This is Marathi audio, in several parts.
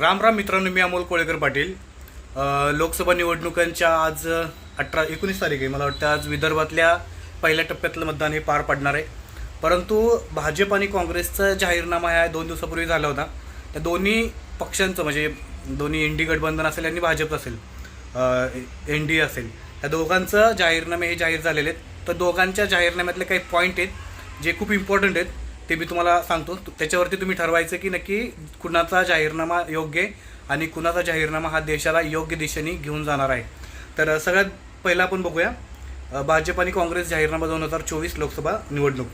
राम राम मित्रांनो मी अमोल कोळेकर पाटील. लोकसभा निवडणुकांच्या आज अठरा एकोणीस तारीख आहे. मला वाटतं आज विदर्भातल्या पहिल्या टप्प्यातलं मतदान हे पार पडणार आहे. परंतु भाजप आणि काँग्रेसचा जाहीरनामा ह्या दोन दिवसापूर्वी झाला होता. त्या दोन्ही पक्षांचं म्हणजे दोन्ही एन डी गठबंधन असेल आणि भाजप असेल एन डी असेल त्या दोघांचं जाहीरनामे हे जाहीर झालेले आहेत. तर दोघांच्या जाहीरनाम्यातले काही पॉईंट आहेत जे खूप इम्पॉर्टंट आहेत. ते मी तुम्हाला सांगतो. त्याच्यावरती तुम्ही ठरवायचं की नक्की कुणाचा जाहीरनामा योग्य आणि कुणाचा जाहीरनामा हा देशाला योग्य दिशेने घेऊन जाणार आहे. तर सगळ्यात पहिला आपण बघूया. भाजप आणि काँग्रेस जाहीरनामा दोन हजार चोवीस लोकसभा निवडणूक.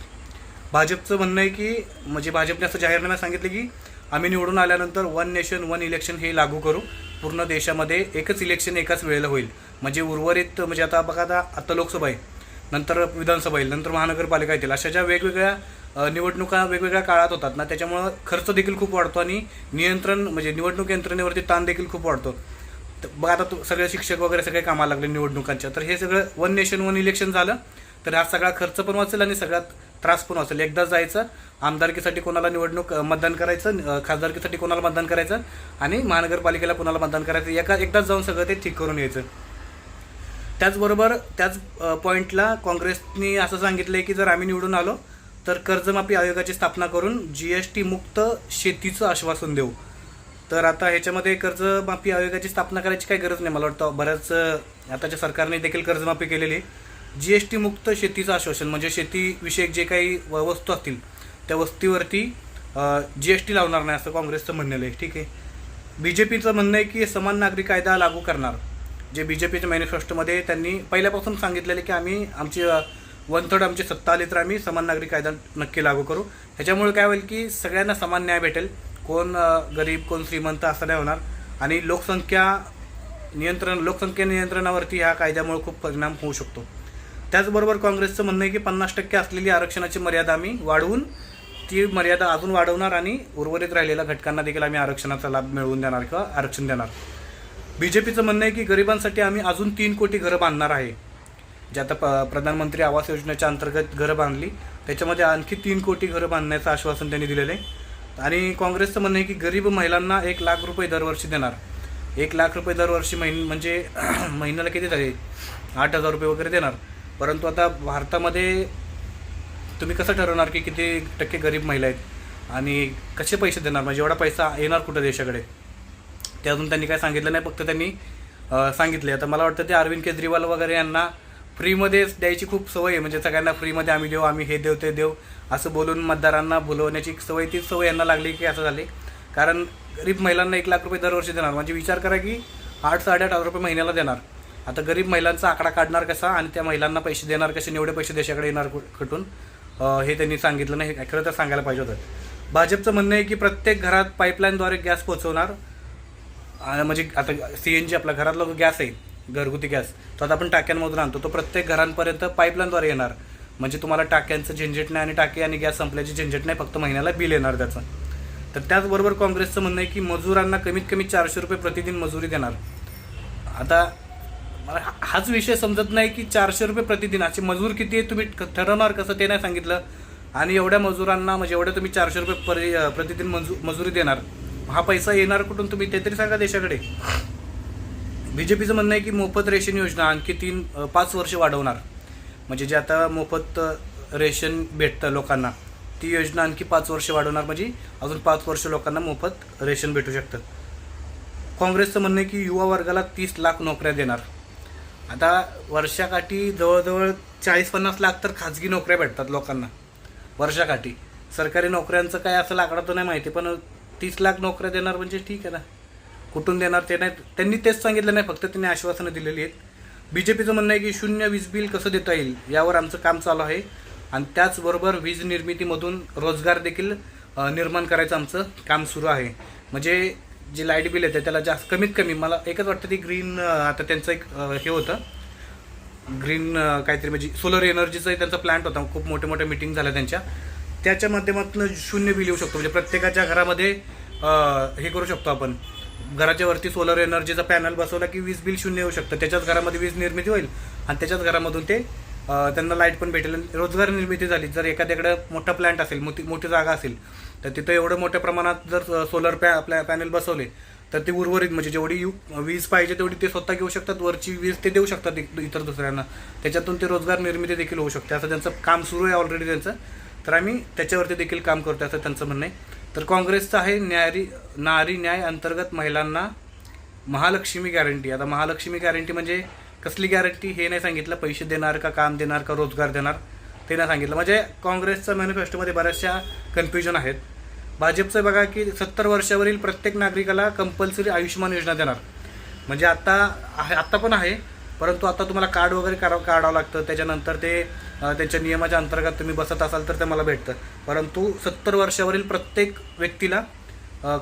भाजपचं म्हणणं आहे की म्हणजे भाजपने असं जाहीरनामा सांगितलं की आम्ही निवडून आल्यानंतर वन नेशन वन इलेक्शन हे लागू करू. पूर्ण देशामध्ये एकच इलेक्शन एकाच वेळेला होईल. म्हणजे उर्वरित म्हणजे आता बघा आता आता लोकसभा आहे. नंतर विधानसभा येईल नंतर महानगरपालिका येतील. अशा ज्या वेगवेगळ्या निवडणुका वेगवेगळ्या काळात होतात ना त्याच्यामुळं खर्च देखील खूप वाढतो आणि नियंत्रण म्हणजे निवडणूक यंत्रणेवरती ताण देखील खूप वाढतो. तर बघा आता तू- सगळे शिक्षक वगैरे सगळे कामाला लागले निवडणुकांच्या तर हे सगळं वन नेशन वन इलेक्शन झालं तर हा सगळा खर्च पण वाचेल आणि सगळ्यात त्रास पण वाचेल. एकदाच जायचं आमदारकीसाठी कोणाला निवडणूक मतदान करायचं खासदारकीसाठी कोणाला मतदान करायचं आणि महानगरपालिकेला कोणाला मतदान करायचं एका एकदाच जाऊन सगळं ते ठीक करून यायचं. त्याचबरोबर त्याच पॉईंटला काँग्रेसने असं सांगितलं आहे की जर आम्ही निवडून आलो तर कर्जमाफी आयोगाची स्थापना करून जी एस टी मुक्त शेतीचं आश्वासन देऊ. तर आता ह्याच्यामध्ये कर्जमाफी आयोगाची स्थापना करायची काही गरज नाही मला वाटतं. बऱ्याच आताच्या सरकारने देखील कर्जमाफी केलेली आहे. जी एस टी मुक्त शेतीचं आश्वासन म्हणजे शेतीविषयक जे काही व- वस्तू असतील त्या वस्तीवरती जी एस टी लावणार नाही असं काँग्रेसचं म्हणणं आहे. ठीक आहे. बी जे पीचं म्हणणं आहे की समान नागरिक कायदा लागू करणार. जे बी जे पीच्या मॅनिफेस्टोमध्ये त्यांनी पहिल्यापासून सांगितलेले की आम्ही आमची वन थर्ड आमची सत्ता आली तर आम्ही समान नागरिक कायदा नक्की लागू करू. ह्याच्यामुळे काय होईल की सगळ्यांना समान न्याय भेटेल. कोण गरीब कोण श्रीमंत असं नाही होणार. आणि लोकसंख्या नियंत्रण लोकसंख्या नियंत्रणावरती ह्या कायद्यामुळे खूप परिणाम होऊ शकतो. त्याचबरोबर काँग्रेसचं म्हणणं आहे की पन्नास टक्के असलेली आरक्षणाची मर्यादा आम्ही वाढवून ती मर्यादा अजून वाढवणार आणि उर्वरित राहिलेल्या घटकांना देखील आम्ही आरक्षणाचा लाभ मिळवून देणार किंवा आरक्षण देणार. बी जे पीचं म्हणणं आहे की गरिबांसाठी आम्ही अजून तीन कोटी घरं बांधणार आहे. जे आता प प्रधानमंत्री आवास योजनेच्या अंतर्गत घरं बांधली त्याच्यामध्ये आणखी तीन कोटी घरं बांधण्याचं आश्वासन त्यांनी दिलेलं आहे. आणि काँग्रेसचं म्हणणं आहे की गरीब महिलांना एक लाख रुपये दरवर्षी देणार. एक लाख रुपये दरवर्षी महिन म्हणजे महिन्याला किती झाले आठ हजार रुपये वगैरे देणार. परंतु आता भारतामध्ये तुम्ही कसं ठरवणार की किती टक्के गरीब महिला आहेत? आणि कसे पैसे देणार? म्हणजे एवढा पैसा येणार कुठं देशाकडे? ते अजून त्यांनी काय सांगितलं नाही फक्त त्यांनी सांगितले आता मला वाटतं ते अरविंद केजरीवाल वगैरे यांना फ्रीमध्येच द्यायची खूप सवय आहे. म्हणजे सगळ्यांना फ्रीमध्ये आम्ही देऊ आम्ही हे देऊ ते देऊ असं बोलून मतदारांना बोलवण्याची सवय तीच सवय यांना लागली की असं झाले. कारण गरीब महिलांना एक लाख रुपये दरवर्षी देणार. म्हणजे विचार करा की आठ साडेआठ हजार रुपये महिन्याला देणार. आता गरीब महिलांचा आकडा काढणार कसा आणि त्या महिलांना पैसे देणार कसे? एवढे पैसे देशाकडे येणार कुठून? हे त्यांनी सांगितलं नाही. हे खरं तर सांगायला पाहिजे होतं. भाजपचं म्हणणं आहे की प्रत्येक घरात पाईपलाईनद्वारे गॅस पोहोचवणार. म्हणजे आता सी एन जी आपल्या घरातला जो गॅस आहे घरगुती गॅस तो आता आपण टाक्यांमधून आणतो. तो प्रत्येक घरांपर्यंत पाईपलाईनद्वारे येणार. म्हणजे तुम्हाला टाक्यांचं झंझट नाही आणि टाकी आणि गॅस संपल्याची झंझट नाही फक्त महिन्याला बिल येणार त्याचं. तर त्याचबरोबर काँग्रेसचं म्हणणं आहे की मजुरांना कमीत कमी चारशे रुपये प्रतिदिन मजुरी देणार. आता मला हा- हाच विषय समजत नाही की चारशे रुपये प्रतिदिन असे मजूर किती आहे तुम्ही ठरवणार कसं ते नाही सांगितलं. आणि एवढ्या मजुरांना म्हणजे एवढ्या तुम्ही चारशे रुपये प्रतिदिन मजू मजुरी देणार. हा पैसा येणार कुठून तुम्ही ते तरी सांगा देशाकडे. बी जे पीचं म्हणणं आहे की मोफत रेशन योजना आणखी तीन पाच वर्ष वाढवणार. म्हणजे जे आता मोफत रेशन भेटतं लोकांना ती योजना आणखी पाच वर्ष वाढवणार. म्हणजे अजून पाच वर्ष लोकांना मोफत रेशन भेटू शकतं. काँग्रेसचं म्हणणं आहे की युवा वर्गाला तीस लाख नोकऱ्या देणार. आता वर्षाकाठी जवळजवळ चाळीस पन्नास लाख तर खाजगी नोकऱ्या भेटतात लोकांना. वर्षाकाठी. सरकारी नोकऱ्यांचं काय असं लाकडं तर नाही माहिती पण तीस लाख नोकऱ्या देणार म्हणजे ठीक आहे ना. कुठून देणार ते नाही. त्यांनी तेच सांगितलं नाही फक्त त्यांनी आश्वासनं दिलेली आहेत. बी जे पीचं म्हणणं आहे की शून्य वीज बिल कसं देता येईल यावर आमचं काम चालू आहे. आणि त्याचबरोबर वीज निर्मितीमधून रोजगार देखील निर्माण करायचं आमचं काम सुरू आहे. म्हणजे जे लाइट बिल येतं त्याला जास्त कमीत कमी मला एकच वाटतं ती ग्रीन आता त्यांचं एक हे होतं. ग्रीन काहीतरी म्हणजे सोलर एनर्जीचा त्यांचा प्लांट होता. खूप मोठ्या मोठ्या मिटिंग झाल्या त्यांच्या. त्याच्या माध्यमातून शून्य बिल येऊ शकतो. म्हणजे प्रत्येकाच्या घरामध्ये हे करू शकतो आपण. घराच्या वरती सोलर एनर्जीचा पॅनल बसवला की वीज बिल शून्य येऊ शकतं. त्याच्याच घरामध्ये वीज निर्मिती होईल आणि त्याच्याच घरामधून ते त्यांना लाइट पण भेटेल आणि रोजगार निर्मिती झाली. जर एखाद्याकडे मोठा प्लॅन्ट असेल मोठी मोठी जागा असेल तर तिथं एवढं मोठ्या प्रमाणात जर सोलर पॅ आपल्या पॅनल बसवले तर ते उर्वरित म्हणजे जेवढी यू वीज पाहिजे तेवढी ते स्वतः घेऊ शकतात. वरची वीज ते देऊ शकतात इतर दुसऱ्यांना. त्याच्यातून ते रोजगार निर्मिती देखील होऊ शकते. असं त्यांचं काम सुरू आहे ऑलरेडी त्यांचं. तर आम्ही त्याच्यावरती देखील काम करतो असं त्यांचं म्हणणं आहे. तर काँग्रेसचं आहे न्यारी नारी न्याय अंतर्गत महिलांना महालक्ष्मी गॅरंटी आता महालक्ष्मी गॅरंटी म्हणजे कसली गॅरंटी हे नाही सांगितलं. पैसे देणार का काम देणार का रोजगार देणार? ते नाही सांगितलं. म्हणजे काँग्रेसच्या मॅनिफेस्टोमध्ये बऱ्याचशा कन्फ्युजन आहेत. भाजपचं बघा की सत्तर वर्षावरील प्रत्येक नागरिकाला कंपल्सरी आयुष्यमान योजना देणार. म्हणजे आत्ता आहे आत्ता पण आहे परंतु आता तुम्हाला कार्ड वगैरे करा काढावं लागतं. त्याच्यानंतर ते त्यांच्या नियमाच्या अंतर्गत तुम्ही बसत असाल तर ते मला भेटतं. परंतु सत्तर वर्षावरील प्रत्येक व्यक्तीला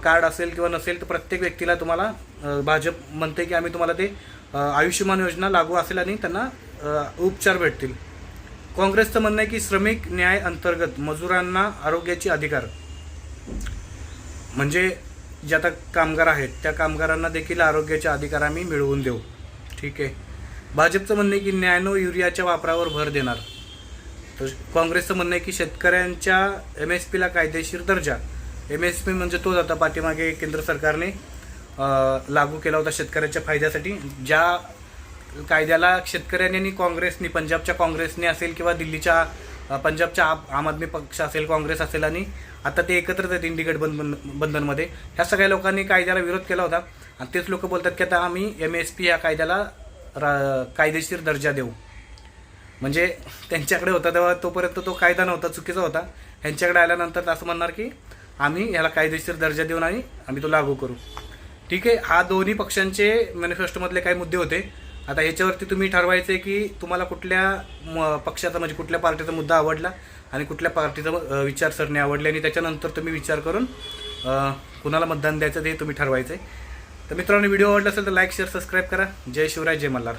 कार्ड असेल किंवा नसेल तर प्रत्येक व्यक्तीला तुम्हाला भाजप म्हणते की आम्ही तुम्हाला ते आयुष्यमान योजना लागू असेल आणि त्यांना उपचार भेटतील. काँग्रेसचं म्हणणं आहे की श्रमिक न्याय अंतर्गत मजुरांना आरोग्याचे अधिकार. म्हणजे जे आता कामगार आहेत त्या कामगारांना देखील आरोग्याचे अधिकार आम्ही मिळवून देऊ. ठीक आहे. भाजपचं म्हणणं आहे की नॅनो युरियाच्या वापरावर भर देणार. तर काँग्रेसचं म्हणणं आहे की शेतकऱ्यांच्या एम एस पीला कायदेशीर दर्जा. एम एस पी म्हणजे तोच आता पाठीमागे केंद्र सरकारने लागू केला होता शेतकऱ्याच्या फायद्यासाठी. ज्या कायद्याला शेतकऱ्यांनी आणि काँग्रेसनी पंजाबच्या काँग्रेसने असेल किंवा दिल्लीच्या पंजाबच्या आम आदमी पक्ष असेल काँग्रेस असेल आणि आता ते एकत्रच आहेत इंडिकेट बंधन बंधनमध्ये ह्या सगळ्या लोकांनी कायद्याला विरोध केला होता. आणि तेच लोक बोलतात की आता आम्ही एम एस पी या कायद्याला रा- कायदेशीर दर्जा देऊ. म्हणजे त्यांच्याकडे होता तेव्हा तोपर्यंत तो कायदा नव्हता चुकीचा होता. ह्यांच्याकडे आल्यानंतर असं म्हणणार की आम्ही याला कायदेशीर दर्जा देऊन आणि आम्ही तो लागू करू. ठीक आहे हा दोन्ही पक्षांचे मॅनिफेस्टोमधले काही मुद्दे होते. आता ह्याच्यावरती तुम्ही ठरवायचे की तुम्हाला कुठल्या म- पक्षाचा म्हणजे कुठल्या पार्टीचा मुद्दा आवडला आणि कुठल्या पार्टीचा विचारसरणी आवडली आणि त्याच्यानंतर तुम्ही विचार करून कुणाला मतदान द्यायचं ते तुम्ही ठरवायचं आहे तर मित्रांनो व्हिडिओ आवडला असेल तर लाईक शेअर सबस्क्राईब करा. जय शिवराय जय मल्हार.